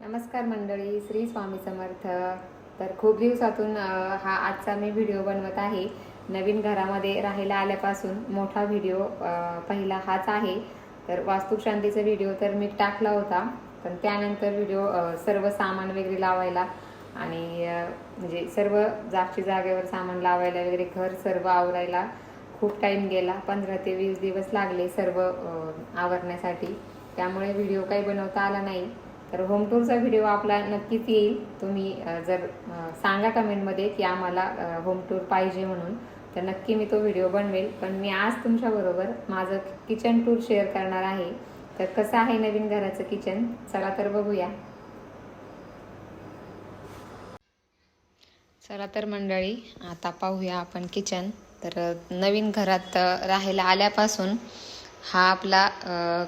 नमस्कार मंडळी श्री स्वामी समर्थ. तर खूप दिवसातून हा आजचा मी व्हिडिओ बनवत आहे. नवीन घरामध्ये राहायला आल्यापासून मोठा व्हिडिओ पहिला हाच आहे. तर वास्तुशांतीचा व्हिडिओ तर मी टाकला होता. पण त्यानंतर व्हिडिओ सर्व सामान वगैरे लावायला आणि म्हणजे सर्व जागची जागेवर सामान लावायला वगैरे घर सर्व आवरायला खूप टाईम गेला. पंधरा ते वीस दिवस लागले सर्व आवरण्यासाठी. त्यामुळे व्हिडिओ काही बनवता आला नाही. तर होम टूरचा व्हिडिओ आपला नक्कीच येईल. तुम्ही जर सांगा कमेंटमध्ये की आम्हाला होम टूर पाहिजे म्हणून. तर नक्की मी तो व्हिडिओ बनवेल. पण मी आज तुमच्याबरोबर माझं किचन टूर शेअर करणार आहे. तर कसं आहे नवीन घराचं किचन चला तर बघूया. चला तर मंडळी आता पाहूया आपण किचन तर नवीन घरात राहायला आल्यापासून हा आपला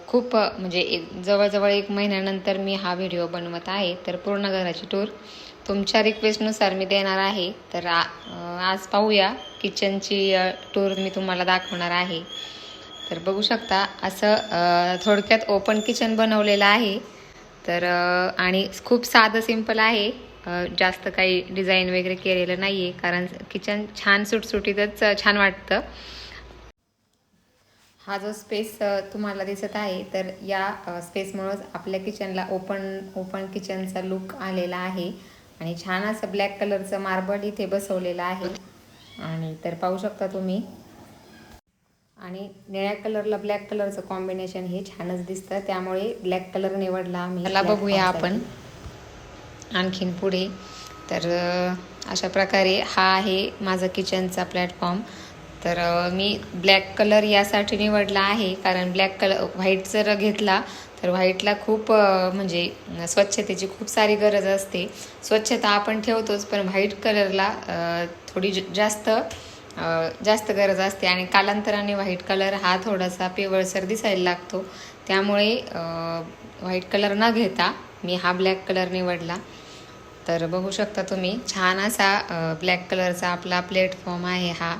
खूप म्हणजे एक जवळजवळ एक महिन्यानंतर मी हा व्हिडिओ बनवत आहे. तर पूर्ण घराची टूर तुमच्या रिक्वेस्टनुसार मी देणार आहे. तर आ- आज पाहूया किचनची टूर मी तुम्हाला दाखवणार आहे. तर बघू शकता असं थोडक्यात ओपन किचन बनवलेलं आहे. तर आणि खूप साधं सिंपल आहे. जास्त काही डिझाईन वगैरे केलेलं नाही आहे कारण किचन छान सुटसुटीतच छान वाटतं. हा जो स्पेस तुम्हाला दिसत आहे तर या स्पेसमुळंच आपल्या किचनला ओपन ओपन किचनचा लुक आलेला आहे. आणि छान असं ब्लॅक कलरचं मार्बल इथे बसवलेलं आहे. आणि तर पाहू शकता तुम्ही. आणि निळ्या कलरला ब्लॅक कलरचं कॉम्बिनेशन हे छानच दिसतं. त्यामुळे ब्लॅक कलर निवडला आम्ही त्याला बघूया आपण. आणखीन पुढे. तर अशा प्रकारे हा आहे माझा किचनचा प्लॅटफॉर्म तर मी ब्लॅक कलर यासाठी निवडला आहे. कारण ब्लॅक कलर व्हाईट जर घेतला तर व्हाईटला खूप म्हणजे स्वच्छतेची खूप सारी गरज असते. स्वच्छता आपण ठेवतोच पण व्हाईट कलरला थोडी ज- जास्त जास्त गरज असते. आणि कालांतराने व्हाईट कलर हा थोडासा पिवळसर दिसायला लागतो. त्यामुळे व्हाईट कलर न घेता मी हा ब्लॅक कलर निवडला. तर बघू शकता तुम्ही छान असा ब्लॅक कलरचा आपला प्लॅटफॉर्म आहे हा.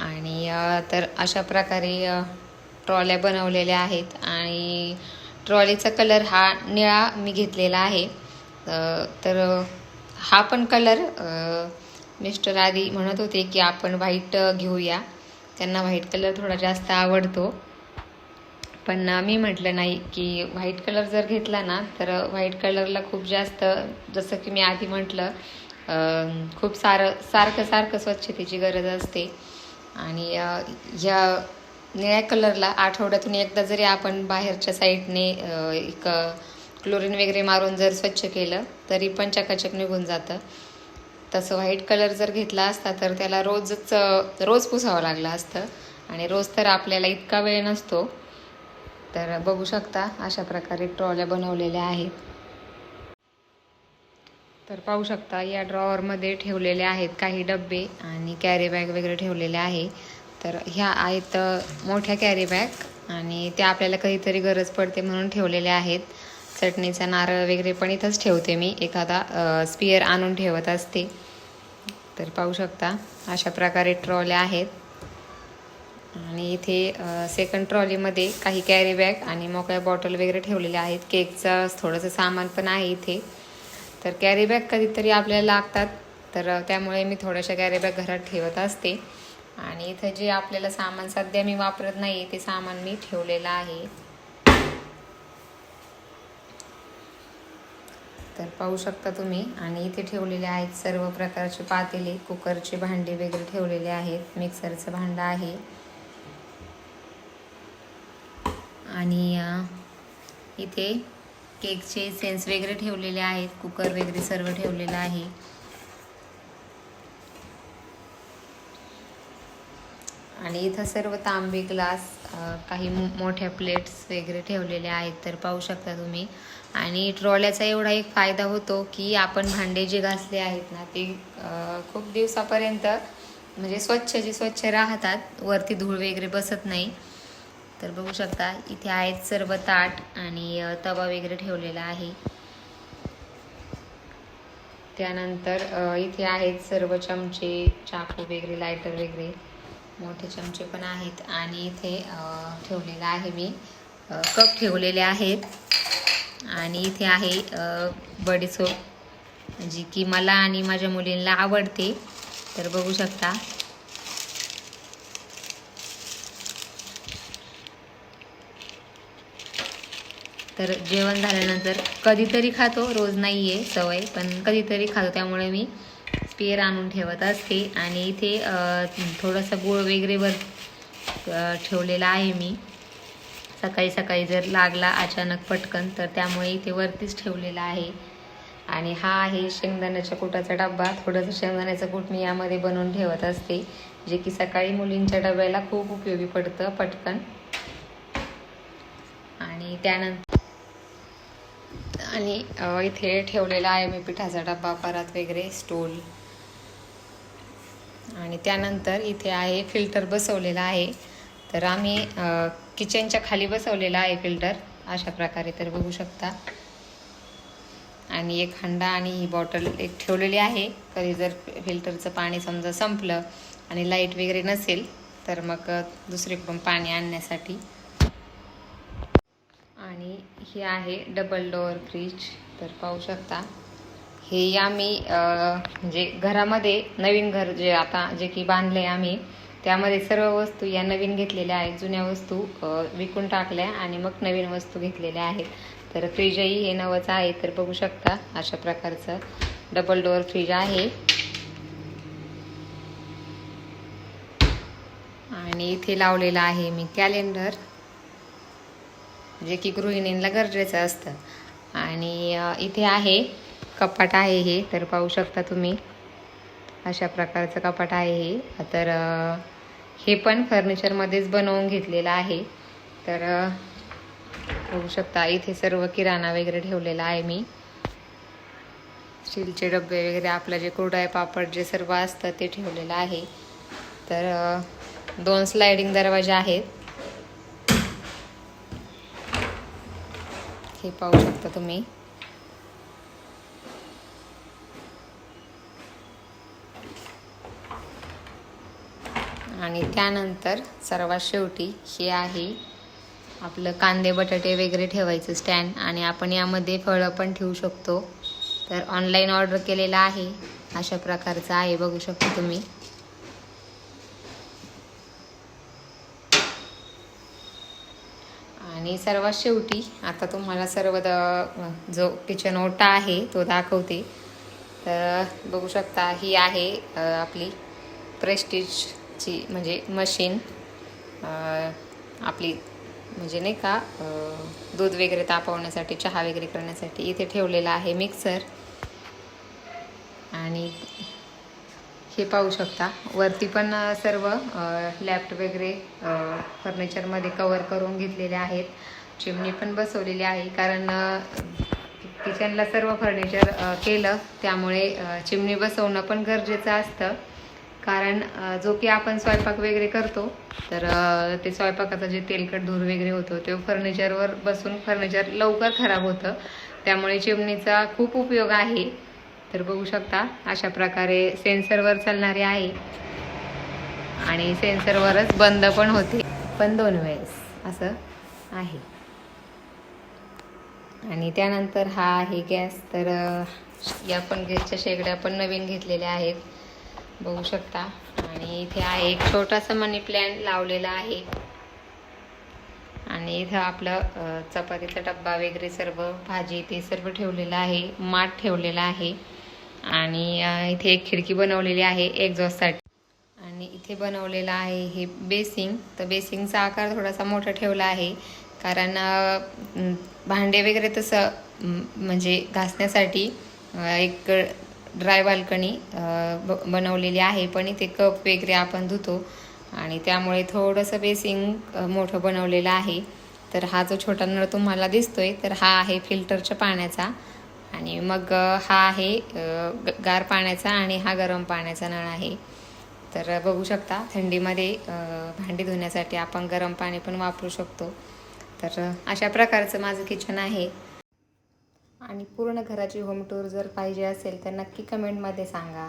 आणि तर अशा प्रकारे ट्रॉल्या बनवलेल्या आहेत आणि ट्रॉलीचा कलर हा निळा मी घेतलेला आहे. तर हा पण कलर मिस्टर आधी म्हणत होते की आपण व्हाईट घेऊया. त्यांना व्हाईट कलर थोडा जास्त आवडतो. पण मी म्हटलं नाही की व्हाईट कलर जर घेतला ना तर व्हाईट कलरला खूप जास्त जसं की मी आधी म्हटलं खूप सारं सारखं सारखं स्वच्छतेची गरज असते. आणि ह्या निळ्या कलरला आठवड्यातून एकदा जरी आपण बाहेरच्या साईडने एक क्लोरीन वगैरे मारून जर स्वच्छ केलं तरी पण चकाचक निघून जातं. तसं व्हाईट कलर जर घेतला असता तर त्याला रोजच रोज पुसावं लागलं असतं. आणि रोज तर आपल्याला इतका वेळ नसतो. तर बघू शकता अशा प्रकारे ट्रॉल्या बनवलेल्या आहेत. तर पाहू शकता या ड्रॉवरमध्ये ठेवलेले आहेत काही डब्बे आणि कॅरी बॅग वगैरे ठेवलेले आहे. तर ह्या आहेत मोठ्या कॅरी बॅग आणि त्या आपल्याला कधीतरी गरज पडते म्हणून ठेवलेल्या आहेत. चटणीचा नारळ वगैरे पण इथंच ठेवते मी एखादा स्पियर आणून ठेवत असते. तर पाहू शकता अशा प्रकारे ट्रॉल्या आहेत. आणि इथे सेकंड ट्रॉलीमध्ये काही कॅरी बॅग आणि मोकळ्या बॉटल वगैरे ठेवलेल्या आहेत. केकचं थोडंसं सामान पण आहे इथे. तर कॅरीबॅग कधीतरी आपल्याला लागतात. तर त्यामुळे मी थोड्याशा कॅरीबॅग घरात ठेवत असते. आणि इथं जे आपल्याला सामान सध्या मी वापरत नाही ते सामान मी ठेवलेलं आहे. तर पाहू शकता तुम्ही. आणि इथे ठेवलेले आहेत सर्व प्रकारचे पातेले कुकरचे भांडे वगैरे ठेवलेले आहेत. मिक्सरचं भांडं आहे. आणि इथे केकचे सेन्स वगैरे ठेवलेले आहेत कुकर वगैरे सर्व ठेवलेलं आहे. आणि इथं सर्व तांबे ग्लास काही मो- मोठ्या प्लेट्स वगैरे ठेवलेल्या आहेत तर पाहू शकता तुम्ही. आणि ट्रॉल्याचा एवढा एक फायदा होतो की आपण भांडे जे घासले आहेत ना ते खूप दिवसापर्यंत म्हणजे स्वच्छ जे स्वच्छ राहतात वरती धूळ वगैरे बसत नाही. तर बघू शकता इथे आहेत सर्व ताट आणि तवा वगैरे ठेवलेला आहे. त्यानंतर इथे आहेत सर्व चमचे चाकू वगैरे लायटर वगैरे. मोठे चमचे पण आहेत आणि इथे ठेवलेला ठेवलेलं आहे मी कप ठेवलेले आहेत. आणि इथे आहे बडीसोप जी की मला आणि माझ्या मुलींना आवडते. तर बघू शकता तर जेवण झाल्यानंतर कधीतरी खातो. रोज नाही आहे सवय पण कधीतरी खातो. त्यामुळे मी पेर आणून ठेवत असते. आणि इथे थोडंसं गुळ वगैरे वर ठेवलेला आहे मी. सकाळी सकाळी जर लागला अचानक पटकन तर त्यामुळे इथे वरतीच ठेवलेला आहे. आणि हा आहे शेंगदाण्याच्या कुटाचा डब्बा. थोडंसं शेंगदाण्याचं कूट मी यामध्ये बनवून ठेवत असते जे की सकाळी मुलींच्या डब्याला खूप उपयोगी पडतं पटकन. आणि त्यानंतर आणि इथे ठेवलेला आहे मी पिठाचा डब्बा परत वगैरे स्टूल. आणि त्यानंतर इथे आहे फिल्टर बसवलेला आहे. तर आम्ही किचनच्या खाली बसवलेला आहे फिल्टर. अशा प्रकारे तर बघू शकता. आणि एक हंडा आणि ही बॉटल एक ठेवलेली आहे. कधी जर फिल्टरचं पाणी समजा संपलं आणि लाइट वगैरे नसेल तर मग दुसरीकडून पाणी आणण्यासाठी आणि हे आहे डबल डोअर फ्रीज तर पाहू शकता. हे आम्ही म्हणजे घरामध्ये नवीन घर जे आता जे की बांधले आम्ही त्यामध्ये सर्व वस्तू या नवीन घेतलेल्या आहेत. जुन्या वस्तू विकून टाकल्या आणि मग नवीन वस्तू घेतलेल्या आहेत. तर फ्रीजही हे नवंच आहे. तर बघू शकता अशा प्रकारचं डबल डोअर फ्रीज आहे. आणि इथे लावलेलं आहे मी कॅलेंडर जे की गृहिणींना गरजेचं असतं. आणि इथे आहे कपाट आहे हे तर पाहू शकता तुम्ही. अशा प्रकारचं कपाट आहे हे. तर हे पण फर्निचरमध्येच बनवून घेतलेलं आहे. तर पाहू बघू शकता इथे सर्व किराणा वगैरे ठेवलेला आहे मी. स्टीलचे डबे वगैरे आपलं जे कुरडाय पापड जे सर्व असतं ते ठेवलेलं आहे. तर दोन स्लायडिंग दरवाजे आहेत. हे पाहू शकता तुम्ही. आणि त्यानंतर सर्वात शेवटी हे आहे आपलं कांदे बटाटे वगैरे ठेवायचं स्टँड आणि आपण यामध्ये फळं पण ठेवू शकतो. तर ऑनलाईन ऑर्डर केलेलं आहे. अशा प्रकारचं आहे बघू शकता तुम्ही. आणि सर्वात शेवटी आता तुम्हाला सर्व द जो किचन ओटा आहे तो दाखवते. तर बघू शकता ही आहे आपली प्रेस्टिजची म्हणजे मशीन आपली म्हणजे नाही का दूध वगैरे तापवण्यासाठी चहा वगैरे करण्यासाठी इथे ठेवलेला आहे मिक्सर आणि हे पाहू शकता. वरती पण सर्व लॅफ्ट वगैरे फर्निचरमध्ये कवर करून घेतलेले आहेत. चिमणी पण बसवलेली आहे कारण किचनला सर्व फर्निचर केलं. त्यामुळे चिमणी बसवणं पण गरजेचं असतं. कारण जो की आपण स्वयंपाक वगैरे करतो तर ते स्वयंपाकाचं जे तेलकट धूर वगैरे होतो ते फर्निचरवर बसून फर्निचर लवकर खराब होतं. त्यामुळे चिमणीचा खूप उपयोग आहे. तर बघू शकता अशा प्रकारे सेन्सरवर चालणारे आहे आणि सेन्सरवरच बंद पण होते. पण दोन वेळेस असं आहे. आणि त्यानंतर हा आहे गॅस तर या पण गॅसच्या शेगड्या पण नवीन घेतलेल्या आहेत. बघू शकता. आणि इथे आहे एक छोटासा मनी प्लॅन लावलेला आहे. आणि इथं आपलं चपातीचा डब्बा वगैरे सर्व भाजी ते सर्व ठेवलेलं आहे. माठ ठेवलेला आहे. आणि इथे एक खिडकी बनवलेली आहे एक्झॉस्टसाठी आणि इथे बनवलेलं आहे हे बेसिंग. तर बेसिंगचा आकार थोडासा मोठा ठेवला आहे. कारण भांडे वगैरे तसं म्हणजे घासण्यासाठी एक ड्राय बाल्कनी ब बनवलेली आहे. पण इथे कप वगैरे आपण धुतो. आणि त्यामुळे थोडंसं बेसिंग मोठं बनवलेलं आहे. तर हा जो छोटा नळ तुम्हाला दिसतोय तर हा आहे फिल्टरच्या पाण्याचा. आणि मग हा आहे ग- गार पाण्याचा आणि हा गरम पाण्याचा नळ आहे. तर बघू शकता थंडीमध्ये भांडी धुण्यासाठी आपण गरम पाणी पण वापरू शकतो. तर अशा प्रकारचं माझं किचन आहे. आणि पूर्ण घराची होम टूर जर पाहिजे असेल तर नक्की कमेंटमध्ये सांगा.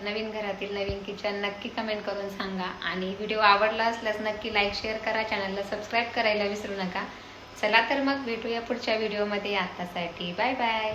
नवीन घरातील नवीन किचन नक्की कमेंट करून सांगा. आणि व्हिडिओ आवडला असल्यास नक्की लाईक शेअर करा. चॅनलला सबस्क्राईब करायला विसरू नका. चला तर मग भेटूया पुढच्या व्हिडिओमध्ये आतासाठी. Bye bye